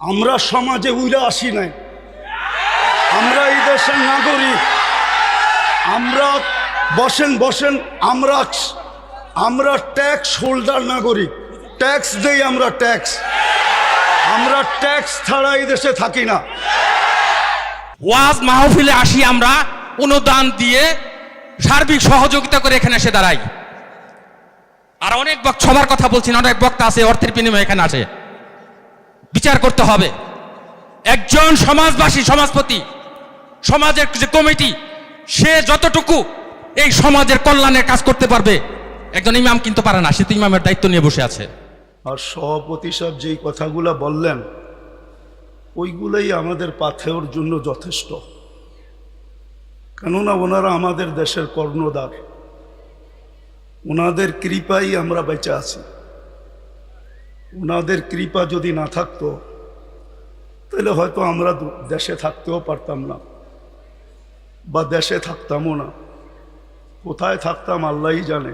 আমরা সমাজে উইরা আসি নাই। আমরা এই দেশের নাগরিক। আমরা বসেন বসেন, আমরা আমরা ট্যাক্স হোল্ডার নাগরিক। ট্যাক্স দেই আমরা ট্যাক্স। আমরা ট্যাক্স ছাড়া এই দেশে থাকি না। ওয়াজ মাহফিলে আসি আমরা, অনুদান দিয়ে সার্বিক সহযোগিতা করে এখানে এসে দাঁড়াই। আর অনেক সবার কথা বলছি, না অনেক বক্তা আছে, অর্থের বিনিময়ে এখানে আসে। বিচার করতে হবে। একজন সমাজবাসী, সমাজপতি, সমাজের যে কমিটি, সে যতটুকু এই সমাজের কল্যাণের কাজ করতে পারবে, একজন ইমাম কিন্তু পারে না, সে তো ইমামের দায়িত্ব নিয়ে বসে আছে। আর সভাপতি সাহেব যেই কথাগুলো বললেন, ওইগুলোই আমাদের পাথেওর জন্য যথেষ্ট। কেননা ওনারা আমাদের দেশের কর্ণধার। ওনাদের কৃপাই আমরা বেঁচে আছি। ওনাদের কৃপা যদি না থাকতো, তাহলে হয়তো আমরা দেশে থাকতেও পারতাম না, বা দেশে থাকতামও না। কোথায় থাকতাম আল্লাহই জানে।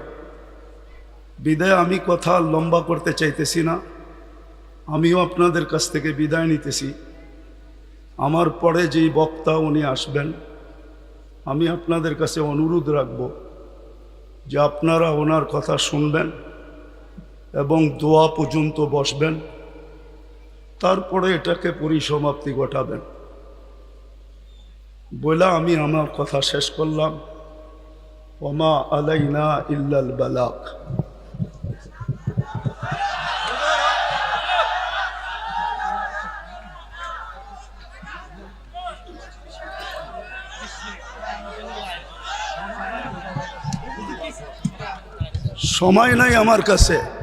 বিদায় আমি কথা লম্বা করতে চাইতেছি না, আমিও আপনাদের কাছ থেকে বিদায় নিতেছি। আমার পরে যেই বক্তা উনি আসবেন, আমি আপনাদের কাছে অনুরোধ রাখব যে আপনারা ওনার কথা শুনবেন। এবং দোয়া পর্যন্ত বসবেন, তারপরে এটাকে পরিসমাপ্তি ঘটাবেন। বলে আমি আমার কথা শেষ করলাম। ওমা আলাইনা ইল্লাল বালাক। সময় নাই আমার কাছে।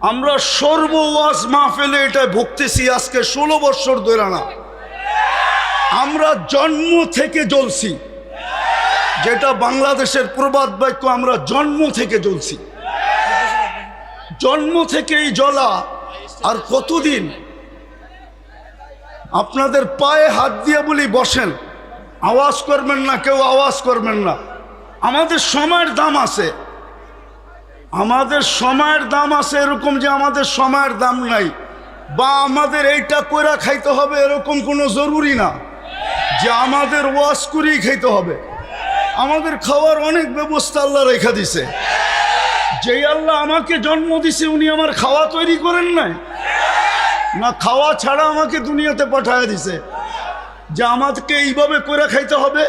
আমরা সর্ব ওয়াজ মাহফিলে এটা ভুগতেছি আজকে ষোলো বৎসর ধরে না। আমরা জন্ম থেকে জ্বলছি। যেটা বাংলাদেশের প্রবাদ বাক্য, আমরা জন্ম থেকে জ্বলছি। জন্ম থেকেই জ্বলা, আর কতদিন? আপনাদের পায়ে হাত দিয়ে বলি, বসেন। আওয়াজ করবেন না, কেউ আওয়াজ করবেন না। আমাদের সময়ের দাম আছে। আমাদের সময়ের দাম আছে এরকম যে আমাদের সময়ের দাম নাই। বা আমাদের এইটা কইরা খাইতে হবে এরকম কোনো জরুরি না। যে আমাদের ওয়াশ করেই খাইতে হবে। আমাদের খাওয়ার অনেক ব্যবস্থা আল্লাহ রেখা দিছে। যেই আল্লাহ আমাকে জন্ম দিছে, উনি আমার খাওয়া তৈরি করেন নাই। না, খাওয়া ছাড়া আমাকে দুনিয়াতে পাঠায় দিছে। যে আমাকে এইভাবে করে খাইতে হবে।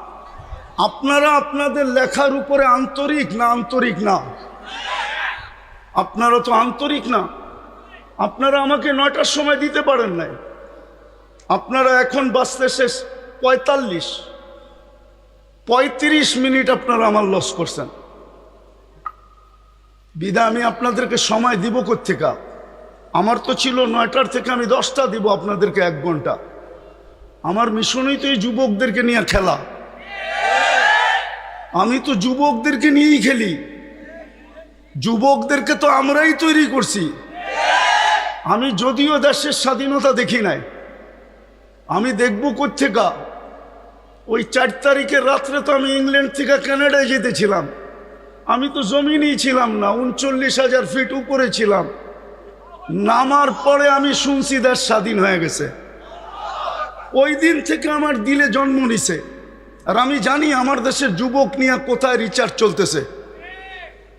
আপনারা আপনাদের লেখার উপরে আন্তরিক না আন্তরিক না? আপনারা তো আন্তরিক না। আপনারা আমাকে নয়টার সময় দিতে পারেন নাই। আপনারা এখন বাঁচতে শেষ পঁয়তাল্লিশ। পঁয়ত্রিশ মিনিট আপনারা আমার লস করছেন। বিদা, আমি আপনাদেরকে সময় দিব কোথেকা আমার তো ছিল নয়টার থেকে আমি দশটা দিব আপনাদেরকে এক ঘণ্টা। আমার মিশনই তো এই যুবকদেরকে নিয়ে খেলা। আমি তো যুবকদেরকে নিয়েই খেলি। যুবকদেরকে তো আমরাই তৈরি করছি। আমি যদিও দেশের স্বাধীনতা দেখি নাই। আমি দেখব কোথেকা ওই চার তারিখের রাত্রে তো আমি ইংল্যান্ড থেকে কানাডায় যেতেছিলাম। আমি তো জমিনেই ছিলাম না, উনচল্লিশ হাজার ফিট উপরে ছিলাম। নামার পরে আমি শুনছি দেশ স্বাধীন হয়ে গেছে। ওই দিন থেকে আমার দিলে জন্ম নিছে। আর আমি জানি আমার দেশের যুবক নিয়ে কোথায় রিচার্জ চলতেছে।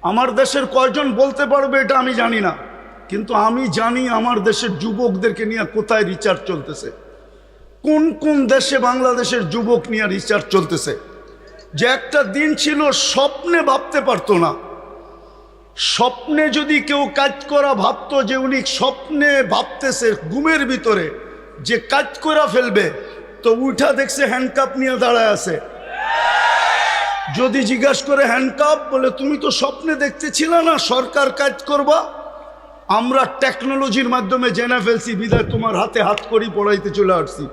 আমার দেশের কয়জন বলতে পারবে এটা আমি জানি না। কিন্তু আমি জানি আমার দেশের যুবকদেরকে নিয়ে কোথায় রিচার্জ চলতেছে। কোন কোন দেশে বাংলাদেশের যুবক নিয়ে রিচার্জ চলতেছে। যে একটা দিন ছিল স্বপ্নে ভাবতে পারতো না। স্বপ্নে যদি কেউ কাজ করা ভাবতো যে উনি স্বপ্নে ভাবতেছে ঘুমের ভিতরে, যে কাজ করা ফেলবে তো উঠা দেখছে হ্যান্ডকাপ নিয়ে দাঁড়ায় আছে। যদি জিজ্ঞাসা করে হ্যান্ডকাপ বলে, তুমি তো স্বপ্নে দেখতেছিল না সরকার কাজ করবা? আমরা টেকনোলজির মাধ্যমে জেনে ফেলছি বিদায় তোমার হাতে হাত করি পড়াইতে চলে আসছি।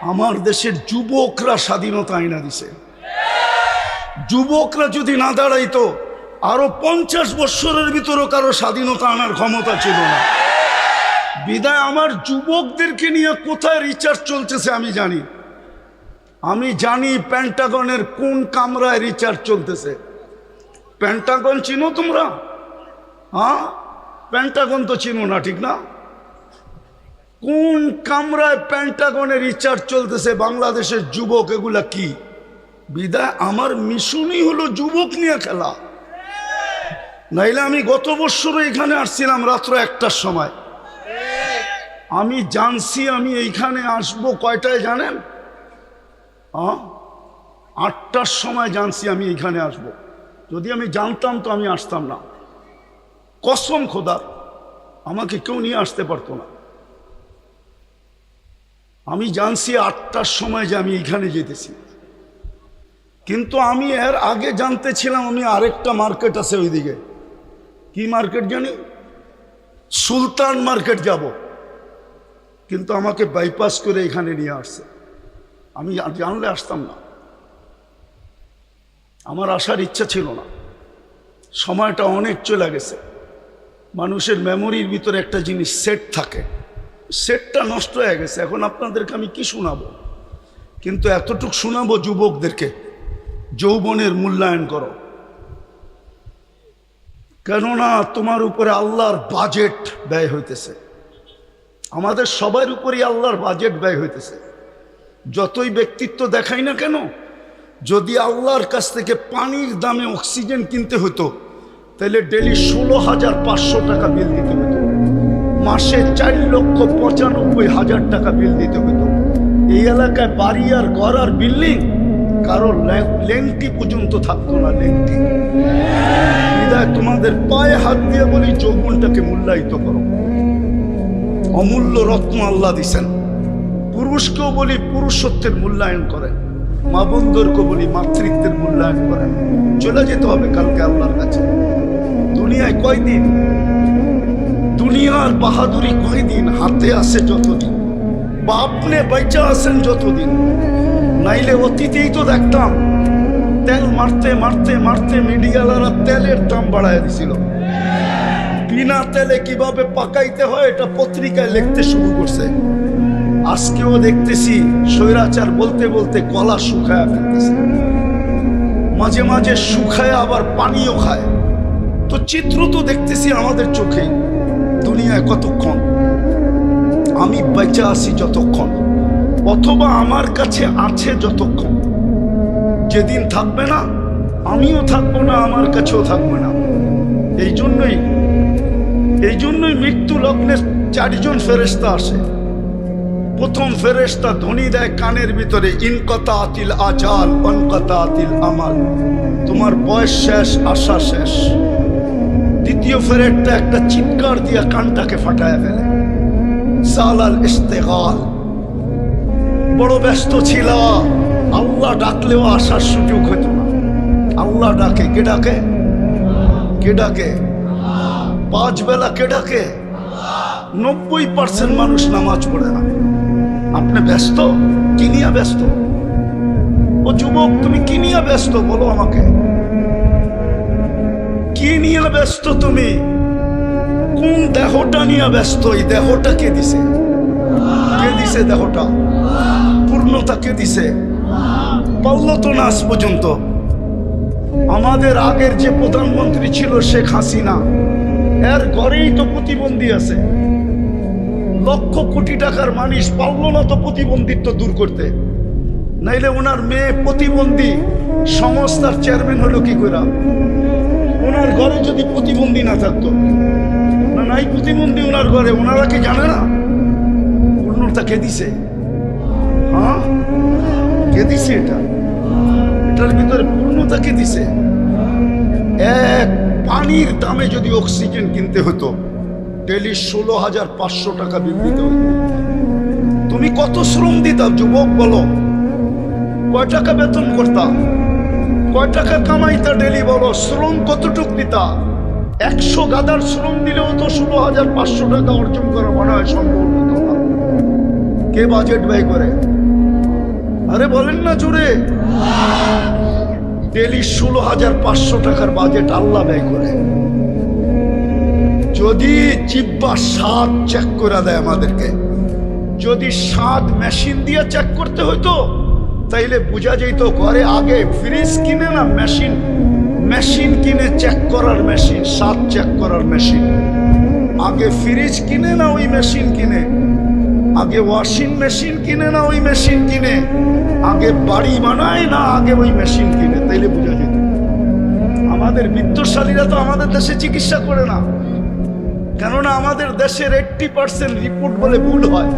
আমার দেশের যুবকরা স্বাধীনতা আইনা দিছে। যুবকরা যদি না দাঁড়াইতো, আরও পঞ্চাশ বৎসরের ভিতরও কারও স্বাধীনতা আনার ক্ষমতা ছিল না। বিদায় আমার যুবকদেরকে নিয়ে কোথায় রিচার্জ চলতেছে আমি জানি। আমি জানি প্যান্টাগনের কোন কামরায় রিচার্জ চলতেছে। প্যান্টাগন চিনো তোমরা? হ্যাঁ? প্যান্টাগন তো চিনো না, ঠিক না? কোন কামরায় প্যান্টাগনের রিচার্জ চলতেছে বাংলাদেশের যুবক, এগুলা কি? বিদায় আমার মিশনই হলো যুবক নিয়ে খেলা। নাইলে আমি গত বছরও এখানে আসছিলাম রাত্র একটার সময়। আমি জানছি আমি এইখানে আসব কয়টায় জানেন? আটটার সময় জানছি আমি এইখানে আসব। যদি আমি জানতাম তো আমি আসতাম না। কসম খোদার আমাকে কেউ নিয়ে আসতে পারতো না। আমি জানছি আটটার সময় যে আমি এইখানে যেতেছি। কিন্তু আমি এর আগে জানতে ছিলাম আমি আরেকটা মার্কেট আছে ওইদিকে। কি মার্কেট জানি? সুলতান মার্কেট যাব। কিন্তু আমাকে বাইপাস করে এখানে নিয়ে আসছে। আমি জানলে আসতাম না। আমার আসার ইচ্ছা ছিল না। সময়টা অনেক চলে গেছে। মানুষের মেমোরির ভিতরে একটা জিনিস সেট থাকে। সেটটা নষ্ট হয়ে গেছে। এখন আপনাদেরকে আমি কি শোনাবো? কিন্তু এতটুক শোনাবো যুবকদেরকে। যৌবনের মূল্যায়ন করো। কেননা তোমার উপরে আল্লাহর বাজেট ব্যয় হইতেছে। আমাদের সবার উপরেই আল্লাহর বাজেট ব্যয় হইতেছে। যতই ব্যক্তিত্ব দেখাই না কেন, যদি আল্লাহর কাছ থেকে পানির দামে অক্সিজেন কিনতে হতো তাহলে ডেলি ষোলো হাজার পাঁচশো টাকা বিল দিতে হতো মাসে চার লক্ষ পঁচানব্বই হাজার টাকা বিল দিতে হতো এই এলাকায় বাড়ি আর ঘর আর বিল্ডিং, কারও লেংটি পর্যন্ত থাকতো না লেংটি। তোমাদের পায়ে হাত দিয়ে বলি, যৌবনটাকে মূল্যায়িত করো। অমূল্য রত্ন আল্লাহ দিছেন। পুরুষকেও বলি পুরুষত্বের মূল্যায়ন করেন মা বন্ধুরকে বলি মাতৃত্বের মূল্যায়ন করেন চলে যেতে হবে কালকে আল্লাহর কাছে। দুনিয়ায় কয়দিন? দুনিয়ার বাহাদুরি কয়দিন? হাতে আসে যতদিন। বা আপনি বেঁচে আছেন যতদিন। নাইলে অতীতেই তো দেখতাম, তেল মারতে মারতে মারতে মিডিয়ালারা তেলের দাম বাড়ায় দিছিল। বিনা তেলে কীভাবে পাকাইতে হয় এটা পত্রিকায় লিখতে শুরু করছে। আজকেও দেখতেছি স্বৈরাচার বলতে বলতে কলা শুকায় ফেলতেছে। মাঝে মাঝে শুকায় আবার পানিও খায়। তো চিত্র তো দেখতেছি আমাদের চোখে, দুনিয়ায় কতক্ষণ? আমি বেঁচে আছি যতক্ষণ, অথবা আমার কাছে আছে যতক্ষণ। যেদিন থাকবে না, আমিও থাকব না, আমার কাছেও থাকবে না। এই জন্যই এই জন্যই মৃত্যু লগ্নে চারজন ফেরেস্তা আসে। প্রথম ফেরেস্তা ধ্বনি দেয় কানের ভিতরে ইনকতা আতিল আজাল অনকতা আতিল আমাল। তোমার বয়স শেষ, আশা শেষ। দ্বিতীয় ফেরেটটা একটা চিৎকার দিয়া কানটাকে ফাটায় ফেলে। সালাল ইস্তেগাল, বড় ব্যস্ত ছিল, আল্লাহ ডাকলেও আসার সুযোগ হতো না। আল্লাহ ডাকে, কে ডাকে? কে ডাকে? পাঁচ বেলা কে ডাকে? নব্বই পার্সেন্ট মানুষ নামাজ পড়ে না। আপনি ব্যস্ত? কি নিয়ে ব্যস্ত? ও যুবক, তুমি কি নিয়ে ব্যস্ত? বলো আমাকে। কি নিয়ে ব্যস্ত তুমি? কোন দেহটা নিয়ে ব্যস্ত? এই দেহটা কে দিছে? কে দিছে দেহটা? পূর্ণতা কে দিছে? পারল তো না পর্যন্ত। আমাদের আগের যে প্রধানমন্ত্রী ছিল শেখ হাসিনা এর ঘরেই তো প্রতিবন্ধী আছে। লক্ষ কোটি টাকার মানুষ পারল না তো প্রতিবন্ধিত্ব দূর করতে। নাইলে ওনার মেয়ে প্রতিবন্ধী সংস্থার চেয়ারম্যান হলো কি করে ওনার ঘরে যদি প্রতিবন্ধী না থাকতো, না নাই প্রতিবন্ধী ওনার ঘরে, ওনারা কি জানে না? পূর্ণতা কে দিছে? হ্যাঁ? কে দিছে এটা? এটার ভিতরে পূর্ণতা কে দিছে? এক পানির দামে যদি অক্সিজেন কিনতে হতো ডেলি ষোলো হাজার পাঁচশো টাকা বিবৃত হতো। তুমি কত শ্রম দিতাম যুবক বলো? কয় টাকা বেতন করতাম কয় টাকা কামাইতা ডেলি বলো? শ্রম কতটুক দিতা? একশো গাদার শ্রম দিলেও তো ষোলো হাজার পাঁচশো টাকা অর্জন করা মনে হয় সম্ভব হতো না। কে বাজেট ব্যয় করে? আরে বলেন না জোরে। ডেলি ষোলো হাজার পাঁচশো টাকার বাজেট আল্লাহ ব্যয় করে। যদি জিব্বা সাত চেক করে দেয় আমাদেরকে, যদি সাত মেশিন দিয়ে চেক করতে হইতো, তাইলে বোঝা যেত ঘরে আগে ফ্রিজ কিনে না মেশিন মেশিন কিনে চেক করার মেশিন সাত চেক করার মেশিন আগে ফ্রিজ কিনে না ওই মেশিন কিনে? আগে ওয়াশিং মেশিন কিনে না, ওই মেশিন কিনে। আগে বাড়ি বানায় না, আগে ওই মেশিন কিনে, তাইলে বোঝা যেত। আমাদের বিত্তশালীরা তো আমাদের দেশে চিকিৎসা করে না। কেননা আমাদের দেশের এইটটি পার্সেন্ট রিপোর্ট বলে ভুল হয়।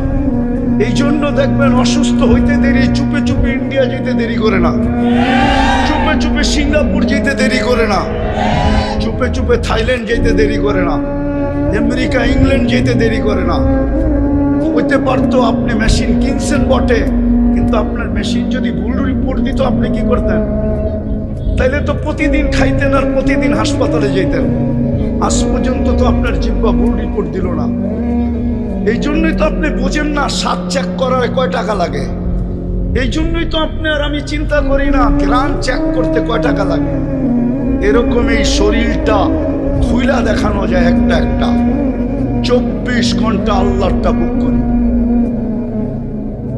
এই জন্য দেখবেন অসুস্থ হইতে দেরি, চুপে চুপে ইন্ডিয়া যেতে দেরি করে না। চুপে চুপে সিঙ্গাপুর যেতে দেরি করে না। চুপে চুপে থাইল্যান্ড যেতে দেরি করে না। আমেরিকা, ইংল্যান্ড যেতে দেরি করে না। হইতে পারতো আপনি মেশিন কিনছেন বটে, কিন্তু আপনার মেশিন যদি ভুল রিপোর্ট দিত, আপনি কি করতেন? তাইলে তো প্রতিদিন খাইতেন আর প্রতিদিন হাসপাতালে যেতেন আজ পর্যন্ত তো আপনার জিব্বা ভুল রিপোর্ট দিল না। এই জন্যই তো আপনি বুঝেন না, সাত চেক করার কয় টাকা লাগে। এই জন্যই তো আপনি আর আমি চিন্তা করি না গ্রান চেক করতে কয় টাকা লাগে। এরকম এই শরীরটা খুইলা দেখানো যায় একটা একটা। চব্বিশ ঘণ্টা আল্লাহটা বুক করি।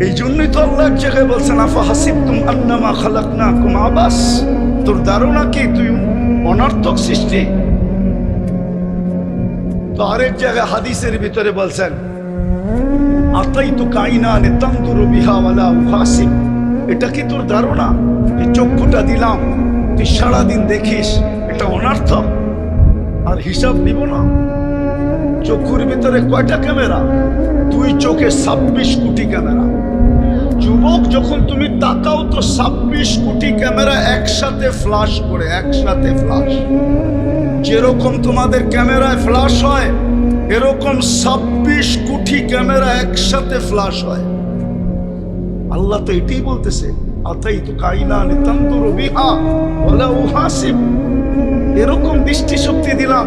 এই জন্যই তো আল্লাহ এক জায়গায় বলছেন, আফা হাসিব তুম আন্নামা খালাক না কুম আবাস? তোর ধারণা কি? তুই অনর্থক সৃষ্টি। তো আরেক জায়গায় হাদিসের ভিতরে বলছেন আতাই তো কাইনা নে তন্দুর বিহাওয়ালা উহাসিব এটা কি তোর ধারণা? এই চক্ষুটা দিলাম, তুই সারাদিন দেখিস, এটা অনার্থক। আর হিসাব নিব না। চক্ষুর ভিতরে কয়টা ক্যামেরা? দুই চোখে ছাব্বিশ কোটি ক্যামেরা। যুবক, যখন তুমি তাকাও তো ছাব্বিশ কোটি ক্যামেরা একসাথে ফ্লাশ করে, একসাথে ফ্লাশ যেরকম তোমাদের ক্যামেরায় ফ্লাশ হয়, এরকম ছাব্বিশ কোটি ক্যামেরা একসাথে ফ্লাশ হয়। আল্লাহ তো এটাই বলতেছে আতাই তো কাইনা নিতান্তর বিহা বলা উহাসিব এরকম দৃষ্টি শক্তি দিলাম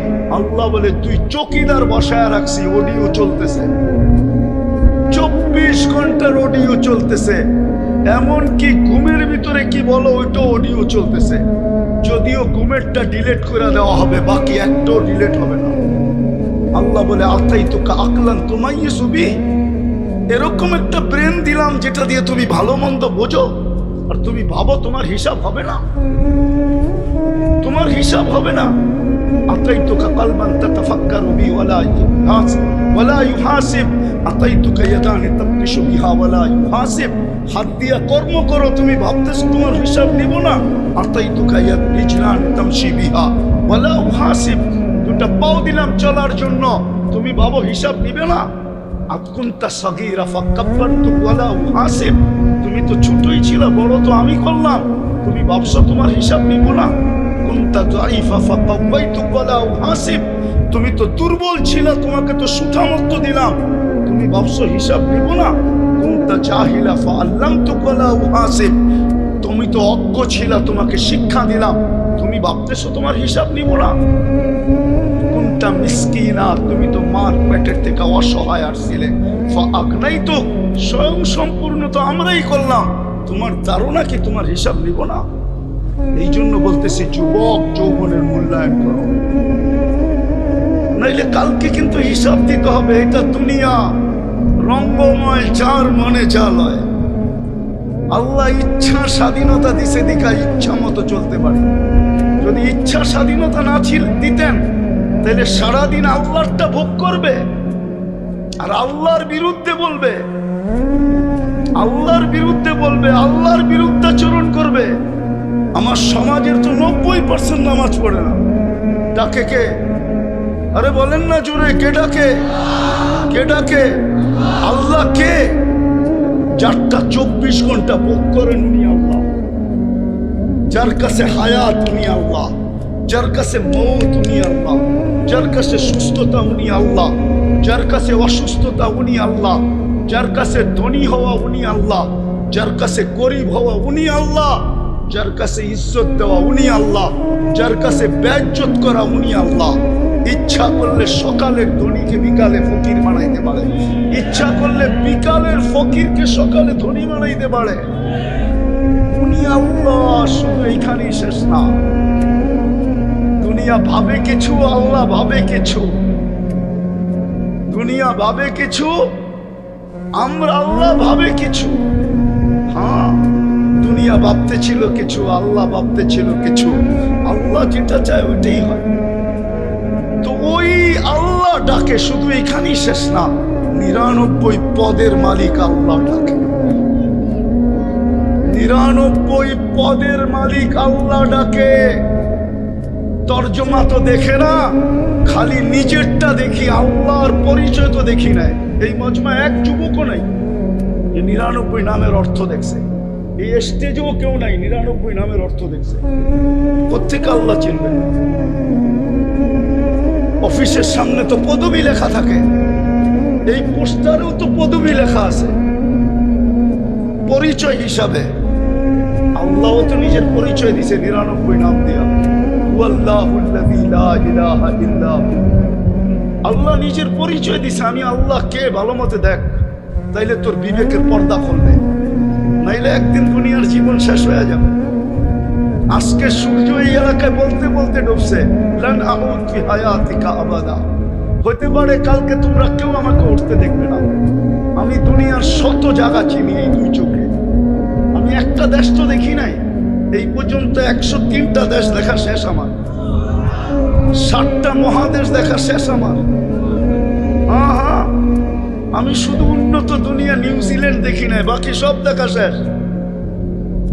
আল্লাহ বলে, তুই চকিদার বসায় রাখছি অডিও চলতেছে। চব্বিশ ঘণ্টার অডিও চলতেছে। এমন কি ঘুমের ভিতরে কি বলো ওইটা অডিও চলতেছে। যদিও ঘুমেরটা ডিলেট করে দেওয়া হবে, বাকি একটাও ডিলেট হবে না। আল্লাহ বলে আতাই তোকে আকলান তোমাই সুবি? এরকম একটা ব্রেন দিলাম, যেটা দিয়ে তুমি ভালো মন্দ বোঝো, আর তুমি ভাবো তোমার হিসাব হবে না। তোমার হিসাব হবে না। أعطيتك قلبا تتفكر بي ولا يحاسب ولا يحاسب أعطيتك يدان تبطش بها ولا يحاسب হাত দিয়া কর্ম করো তুমি ভাবতেছো তোমার হিসাব নিব না আতাইতুকা ইয়াদ রিজলান তামশি বিহা ওয়ালা উহাসিব দুটা পাও দিলাম চলার জন্য তুমি ভাবো হিসাব নিবে না আকুন্তা সগীরা ফাক্কাব্বারতু ওয়ালা উহাসিব তুমি তো ছোটই ছিল বড় তো আমি করলাম তুমি ভাবছো তোমার হিসাব নিব না তুমি তো দুর্বল ছিল, তোমাকে তো সুঠামত্ব দিলাম। তুমি ভাবছ হিসাব নিব না? তুমি তো অজ্ঞ ছিলা, তোমাকে শিক্ষা দিলাম। তুমি ভাবতেছো তোমার হিসাব নিব না? তুমি তো মার থেকে তো স্বয়ং সম্পূর্ণ তো আমরাই করলাম। তোমার ধারণা কি তোমার হিসাব নিব না? এই জন্য বলতেছি, যুবক যৌবনের মূল্যায়ন করো। নাইলে কালকে কিন্তু হিসাব দিতে হবে, এটা দুনিয়া। রঙ্গময় যার মনে যা লয়। আল্লাহ ইচ্ছা স্বাধীনতা দিছে দিকা ইচ্ছা মতো চলতে পারে। যদি ইচ্ছা স্বাধীনতা না ছিল, দিতেন। তাহলে সারাদিন আল্লাহরটা ভোগ করবে আর আল্লাহর বিরুদ্ধে বলবে। আল্লাহর বিরুদ্ধে বলবে, আল্লাহর বিরুদ্ধাচরণ করবে। আমার সমাজের তো নব্বই পার্সেন্ট নামাজ পড়ে না। ডাকে কে? আরে বলেন না জোরে, কে ডাকে? কে ডাকে? আল্লাহ কে? যারটা চব্বিশ ঘণ্টা ভোগ করেন উনি আল্লাহ। যার কাছে হায়াত উনি আল্লাহ। যার কাছে মৌত উনি আল্লাহ। যার কাছে সুস্থতা উনি আল্লাহ। যার কাছে অসুস্থতা উনি আল্লাহ। যার কাছে ধনী হওয়া উনি আল্লাহ। যার কাছে গরিব হওয়া উনি আল্লাহ। যার কাছে ইজ্জত দেওয়া উনি আল্লাহ, যার কাছে ব্যাজ্জত করা উনি আল্লাহ। ইচ্ছা করলে সকালের ধনীকে বিকালে ফকির বানাইতে পারে। ইচ্ছা করলে বিকালের ফকিরকে সকালে ধনী বানাইতে পারে। উনি আল্লাহ, শুধু এইখানেই শেষ না। দুনিয়া ভাবে কিছু, আল্লাহ ভাবে কিছু। দুনিয়া ভাবে কিছু, আমরা আল্লাহ ভাবে কিছু। দুনিয়া ভাবতে ছিল কিছু, আল্লাহ ভাবতে ছিল কিছু। আল্লাহ যেটা চায় ওইটাই হয়। তো ওই আল্লাহ ডাকে, শুধু এখানেই শেষ না, নিরানব্বই পদের মালিক আল্লাহ ডাকে। নিরানব্বই পদের মালিক আল্লাহ ডাকে। তর্জমা তো দেখে না, খালি নিজেরটা দেখি, আল্লাহর পরিচয় তো দেখি নাই। এই মজমা এক যুবকও নাই, যে নিরানব্বই নামের অর্থ দেখছে। এই স্টেজেও কেউ নাই, নিরানব্বই নামের অর্থ দেখছে। প্রত্যেক আল্লাহ চিনবেন? অফিসের সামনে তো পদবি লেখা থাকে। এই পোস্টারেও তো পদবি লেখা আছে। পরিচয় হিসাবে। আল্লাহ তো নিজের পরিচয় দিছে, নিরানব্বই নাম দিয়া। আল্লাহ নিজের পরিচয় দিছে, আমি আল্লাহ কে? ভালো মতে দেখ। তাইলে তোর বিবেকের পর্দা খুলবে। নাইলে একদিন দুনিয়ার জীবন শেষ হয়ে যাবে। আজকে সূর্য এই এলাকায় বলতে বলতে ডুবছে। আবাদা। হতে পারে কালকে তোমরা কেউ আমাকে উঠতে দেখবে না। আমি দুনিয়ার শত জায়গা চিনি এই দুই চোখে। আমি একটা দেশ তো দেখি নাই। এই পর্যন্ত একশো তিনটা দেশ দেখা শেষ আমার। ষাটটা মহাদেশ দেখা শেষ আমার। হ্যাঁ আমি শুধু উন্নত দুনিয়া নিউজিল্যান্ড দেখি নাই, বাকি সব দেখা শেষ।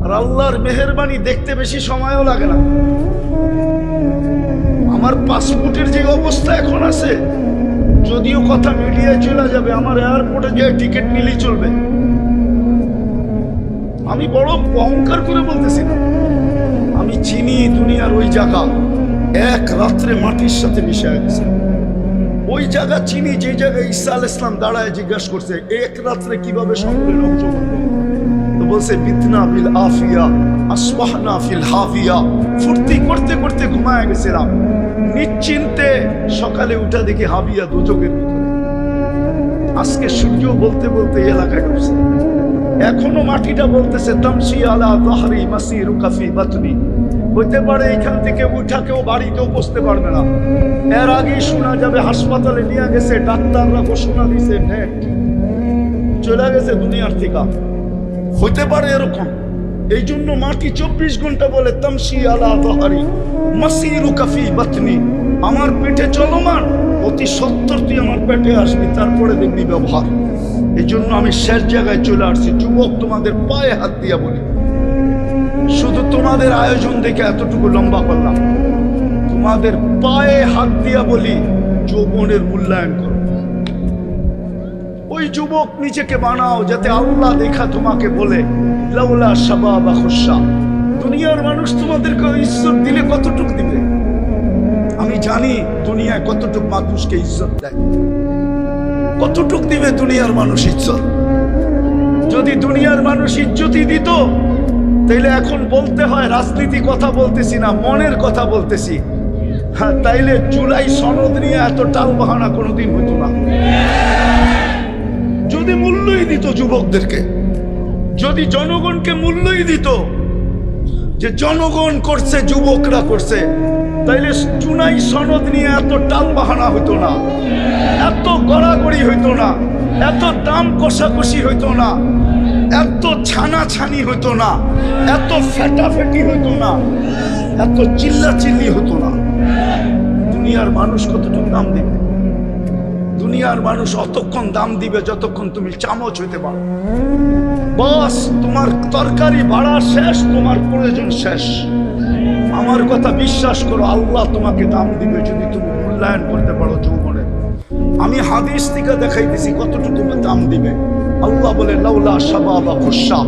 আর আল্লাহর মেহরবানি দেখতে বেশি সময়ও লাগে না। আমার পাসপোর্টের যে অবস্থা এখন আছে, যদিও কথা মিডিয়ায় চলে যাবে, আমার এয়ারপোর্টে যে টিকিট নিলেই চলবে। আমি বড় অহংকার করে বলতেছি না। আমি চিনি দুনিয়ার ওই জায়গা, এক রাত্রে মাটির সাথে মিশে গেছে। ওই জায়গা চিনি যে জায়গায় ঈসা আল ইসলাম দাঁড়ায় জিজ্ঞাসা করছে, এক রাত্রে কীভাবে সমুদ্রে অংশগ্রহণ তো বলছে, বিতনা বিল আফিয়া, আসবাহনা ফিল হাফিয়া। ফুর্তি করতে করতে ঘুমায় গেছিলাম নিশ্চিন্তে সকালে উঠা দেখি হাবিয়া দুচকের ভিতরে। আজকে সূর্য বলতে বলতে এলাকায় ঢুকছে। এখনও মাটিটা বলতেছে তামসি আলা দহরি মাসি রুকাফি বাতনি। হইতে পারে এখান থেকে উঠা কেউ বাড়িতেও বসতে পারবে না। এর আগেই শোনা যাবে, হাসপাতালে নিয়ে গেছে, ডাক্তাররা ঘোষণা দিছে, নেট। চলে গেছে দুনিয়ার থেকে। হইতে পারে এরকম। এই জন্য মাটি চব্বিশ ঘণ্টা বলে তামসি আলা দহারি মাসিরু কাফি বাতনি। আমার পেটে চলমান, অতি সত্তর তুই আমার পেটে আসবি, তারপরে দেখবি ব্যবহার। এই জন্য আমি শেষ জায়গায় চলে আসছি। যুবক তোমাদের পায়ে হাত দিয়া বলি। শুধু তোমাদের আয়োজন দেখে এতটুকু লম্বা করলাম। তোমাদের পায়ে হাত দিয়া বলি, যৌবনের মূল্যায়ন করো। ওই যুবক নিজেকে বানাও, যাতে আল্লাহ দেখা তোমাকে বলে, লাউলা সাবা বা খুশা। দুনিয়ার মানুষ তোমাদেরকে ইজ্জত দিলে কতটুক দিবে? আমি জানি দুনিয়ায় কতটুক মানুষকে ইজ্জত দেয়। কতটুক দিবে দুনিয়ার মানুষ ইজ্জত? যদি দুনিয়ার মানুষ ইজ্জতই দিত, তাইলে এখন বলতে হয় রাজনীতি কথা বলতেছি না, মনের কথা বলতেছি। হ্যাঁ তাইলে জুলাই সনদ নিয়ে এত টাল বাহানা কোনোদিন হতো না। যদি মূল্যই দিত যুবকদেরকে, যদি জনগণকে মূল্যই দিত, যে জনগণ করছে, যুবকরা করছে তাইলে চুনাই সনদ নিয়ে এত টাল বাহানা হতো না। এত গড়াগড়ি হইতো না। এত দাম কষাকষি হইতো না। এত ছানাছানি হইতো না। এত ফেটাফেটি হইতো না। এত চিল্লা চিল্লি হতো না। দুনিয়ার মানুষ কতটুকু দাম দিবে? দুনিয়ার মানুষ অতক্ষণ দাম দিবে যতক্ষণ তুমি চামচ হইতে পারো। বস, তোমার তরকারি ভাড়া শেষ, তোমার প্রয়োজন শেষ। আমার কথা বিশ্বাস করো, আল্লাহ তোমাকে দাম দিবে যদি তুমি মূল্যায়ন করতে পারো যৌবনে। আমি হাদিস থেকে দেখাইতেছি কতটুকু দাম দিবে। আল্লাহ বলে, লাউলা শাবাবা খুশা।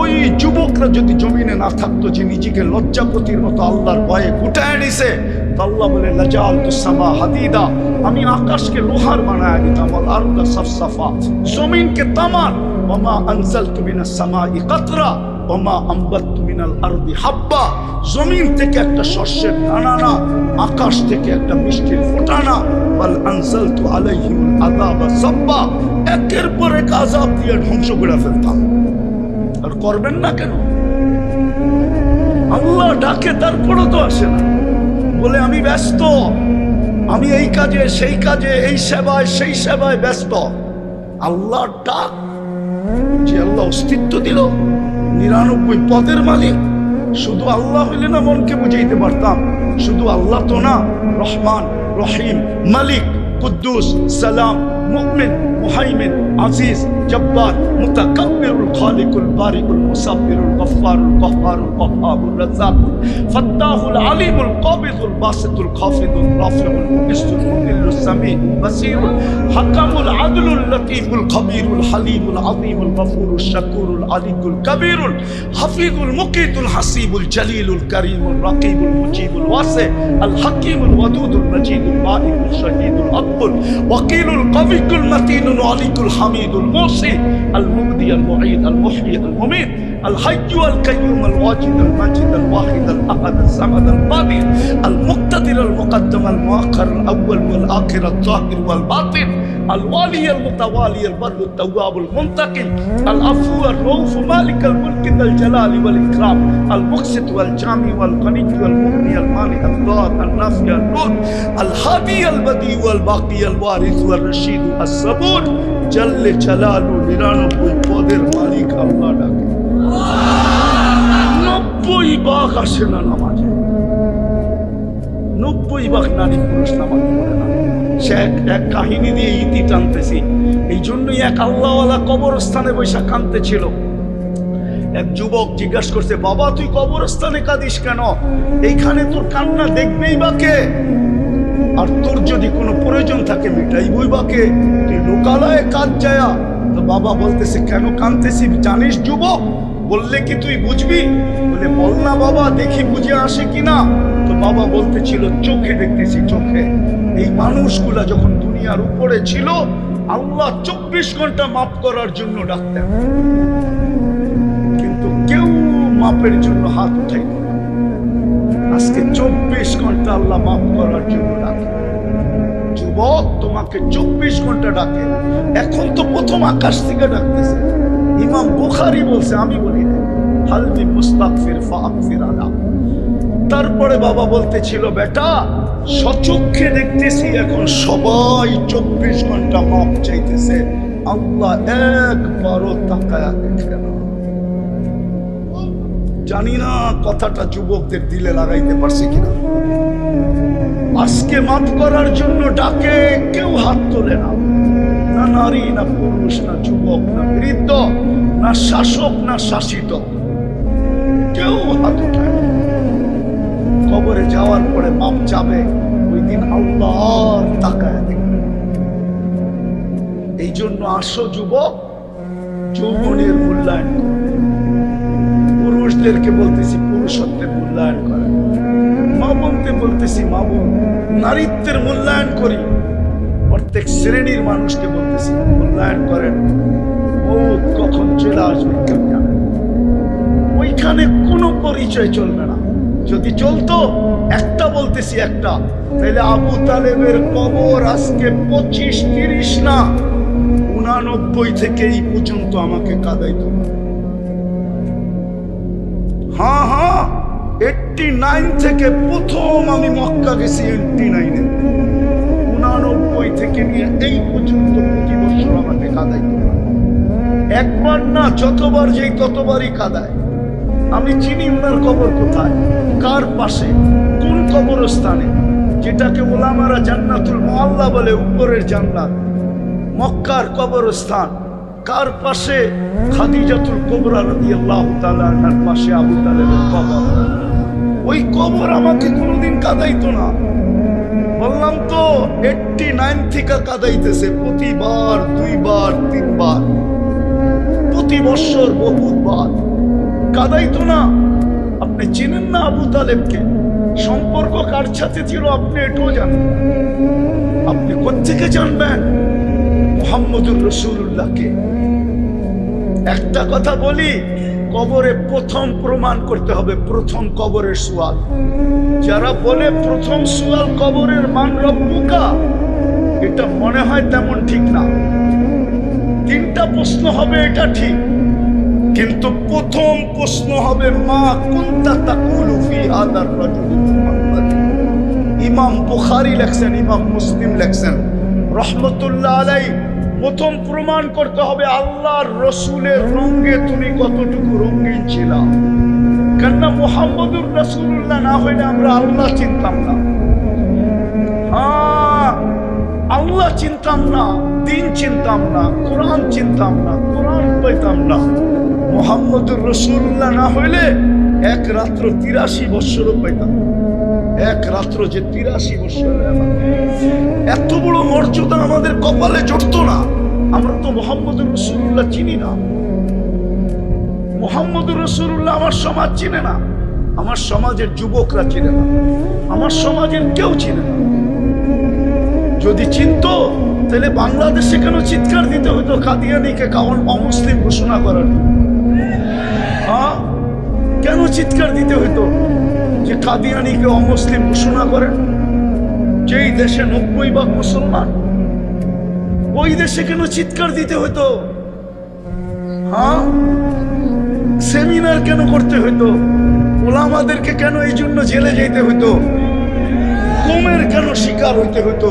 ওই যুবকরা যদি জমিনে না থাকতো, যে নিজেকে লজ্জাপতির মতো আল্লাহর ভয়ে গুটায় নিছে, আল্লাহ বলে লাজাল তুসামা হাদিদা। আমি আকাশকে লোহার বানায় দিতাম আল আরদা সাফসাফা। জমিনকে তামার। ওমা আনজালতু মিনাস সামাই কাতরা। ওমা আম্বাতু মিনাল আরদি হাব্বা। জমিন থেকে একটা শস্যের দানা না আকাশ থেকে একটা মিষ্টির ফোঁটা না বল আনজালতু আলাইহিম আযাবা সাব্বা। একের পর এক আযাব দিয়ে ধ্বংস করে ফেলতাম। আর করবেন না কেন? আল্লাহ ডাকে, তারপরও তো আসে না। বলে, আমি ব্যস্ত। আমি এই কাজে, সেই কাজে, এই সেবায়, সেই সেবায় ব্যস্ত। আল্লাহ ডাক, যে আল্লাহ অস্তিত্ব দিল। নিরানব্বই পদের মালিক। শুধু আল্লাহ হইলে না মনকে বুঝাইতে পারতাম। শুধু আল্লাহ তো না, রহমান, রহিম, মালিক, কুদ্দুস, সালাম মুকমিন মুহাইমিন, আজিজ, জব্বার, মুতাকাব্বিরুল খালিকুল বারিকুল মুসাব্বিরুল গফফারুল কহ্হারুল ওয়াহাবুর রাজ্জাকুল ফাত্তাহুল আলিমুল কাবিদুল বাসিতুল খাফিদুল রাফিউল মুকিসুল মুদিল্লুস সামিউল বাসীরুল হাকামুল আদলুল লতীফুল খবীরুল হালিমুল আযীমুল গফুরুল শাকুরুল আলিকুল কবীরুল হাফিজুল মুকিতুল হাসিবুল জলিলুল করিমুল রাকিবুল মুজিবুল ওয়াসি, আল হাকিমুল ওয়াদুদুল মজিদুল বারিকুল শহীদুল আকবুল, ওয়াকিলুল কবিকুল মতিনুল আলিকুল হামিদুল মুসি আল মুবদি আল মুঈদ আল মুহয়ি আল মুমিত الحي القيوم الواجد الماجد الواحد الاحد الصمد القادر المقتدر المقدم المؤخر الاول والاخر الظاهر والباطن الوالي المتوالي البر التواب المنتقم العفو الرؤوف مالك الملك ذا الجلال والاكرام المقسط والجامع والغني والمغني المانع الضار النافع النور الهادي البديع والباقي الوارث والرشيد الصبور جل جلاله নিরানব্বই পদের মালিক আল্লাহ ডাকে নব্বই বাঘ আসে না নামাজে। নব্বই ভাগ নারী পুরুষ নামাজ না। সে এক এক কাহিনী দিয়ে ইতি টানতেছি। এই জন্যই এক আল্লাহওয়ালা কবরস্থানে বৈশা কানতে ছিল এক যুবক জিজ্ঞাসা করছে, বাবা, তুই কবরস্থানে কাঁদিস কেন? এইখানে তোর কান্না দেখবেই বা কে আর তোর যদি কোনো প্রয়োজন থাকে, মিটাইবই বা কে তুই লোকালয়ে কাজ যায়া। তো বাবা বলতেছে, কেন কানতেছি জানিস যুবক বললে কি তুই বুঝবি? বলে, বল না বাবা, দেখি বুঝে আসে কিনা। তো বাবা বলতেছিল, চোখে দেখতেছি, চোখে। এই মানুষগুলা যখন দুনিয়ার উপরে ছিল, আল্লাহ চব্বিশ ঘণ্টা মাফ করার জন্য ডাকতেন। কিন্তু কেউ মাপের জন্য হাত উঠাইত আজকে চব্বিশ ঘণ্টা আল্লাহ মাফ করার জন্য ডাকে। যুবক, তোমাকে চব্বিশ ঘণ্টা ডাকে। এখন তো প্রথম আকাশ থেকে ডাকতেছে। ইমাম বুখারি বলছে, আমি বলি না হালমি মুস্তাকফির ফাকফির আলা। তারপরে বাবা বলতেছিল, বেটা, সচক্ষে দেখতেছি এখন সবাই চব্বিশ ঘণ্টা মাপ চাইতেছে। আল্লাহ একবারও তাকায়া দেখে জানি না কথাটা যুবকদের দিলে লাগাইতে পারছে কিনা। আজকে মাফ করার জন্য ডাকে, কেউ হাত তোলে না। নারী না পুরুষ না যুবক না বৃদ্ধ না শাসক না শাসিত, কেউ হাত উঠায় কবরে যাওয়ার পরে মাপ যাবে ওই দিন আল্লাহ তাকায় দেখবে। এই জন্য আসো যুবক, যৌবনের মূল্যায়ন করো। পুরুষদেরকে বলতেছি পুরুষত্বের মূল্যায়ন করেন মা বলতে বলতেছি মা বোন, নারীত্বের মূল্যায়ন করি। প্রত্যেক শ্রেণির মানুষকে বলতেছি মূল্যায়ন করেন কখন চলে আসবে কেউ জানে ওইখানে কোনো পরিচয় চলবে না। যদি চলতো, একটা বলতেছি একটা তাহলে আবু তালেবের কবর আজকে পঁচিশ, তিরিশ না উনানব্বই থেকে এই পর্যন্ত আমাকে কাদাইতো। হ্যাঁ হ্যাঁ এইটটি নাইন থেকে প্রথম আমি মক্কা গেছি এইটটি নাইনে। উনানব্বই থেকে নিয়ে এই পর্যন্ত প্রতি বছর আমাকে একবার না, যতবার যেই ততবারই আমি চিনি উনার কবর কোথায়, কার পাশে, কোন যেটাকে ওলামারা জান্নাতুল বলে উপরের জান্নাত, মক্কার কবরস্থান, কার পাশে খাদিজাতুল কোবরা রাদিয়াল্লাহু তাআলা আনহার পাশে আবু তালেবের কবর। ওই কবর আমাকে কোনোদিন কাদাইতো না। বললাম তো এইটটি নাইন থেকে কাদাইতেছে প্রতিবার, দুইবার, তিনবার। প্রতি বৎসর বহুবার। কাদাইতো না। আপনি চেনেন না আবু তালেবকে? সম্পর্ক কার সাথে ছিল আপনি এটাও জানেন। আপনি কোথেকে জানবেন? মোহাম্মদুর রসুল্লাহকে একটা কথা বলি কবরে প্রথম প্রমাণ করতে হবে, প্রথম কবরের সুয়াল। যারা বলে প্রথম সুয়াল কবরের মান রব্বুকা এটা মনে হয় তেমন ঠিক না। তিনটা প্রশ্ন হবে, এটা ঠিক। কিন্তু প্রথম প্রশ্ন হবে, মা কুনতা তাকুলু ফি হাদার রাজুল ইমাম বুখারী লেখছেন, ইমাম মুসলিম লেখছেন। রহমতুল্লাহ আলাই প্রথম প্রমাণ করতে হবে আল্লাহর রসুলের রঙ্গে তুমি কতটুকু রঙিন ছিলা। কেননা মোহাম্মদুর রসুল্লাহ না হইলে আমরা আল্লাহ চিনতাম না। হ্যাঁ আল্লাহ চিনতাম না, দিন চিনতাম না, কোরআন চিনতাম না, কোরআন পাইতাম না। মোহাম্মদুর রসুল্লাহ না হইলে এক রাত্র তিরাশি বৎসর পাইতাম। এক রাত্র যে তিরাশি বৎসর এত বড় মর্যাদা আমাদের কপালে জড়তো না। আমরা তো মোহাম্মদুর রসুল্লাহ চিনি না। মোহাম্মদুর রসুল্লাহ আমার সমাজ চিনে না। আমার সমাজের যুবকরা চিনে না। আমার সমাজের কেউ চিনে না। যদি চিনত, তাহলে বাংলাদেশে কেন চিৎকার দিতে হতো কাদিয়ানিকে কারণ অমুসলিম ঘোষণা করার জন্য? কেন চিৎকার দিতে হতো? যে কাদিয়ানিকে অমুসলিম ঘোষণা করেন যেই দেশে নব্বই ভাগ মুসলমান, ওই দেশে কেন চিৎকার দিতে হতো? হ্যাঁ? সেমিনার কেন করতে হতো? ওলামাদেরকে কেন এই জন্য জেলে যেতে হতো? কুমের কেন শিকার হইতে হতো?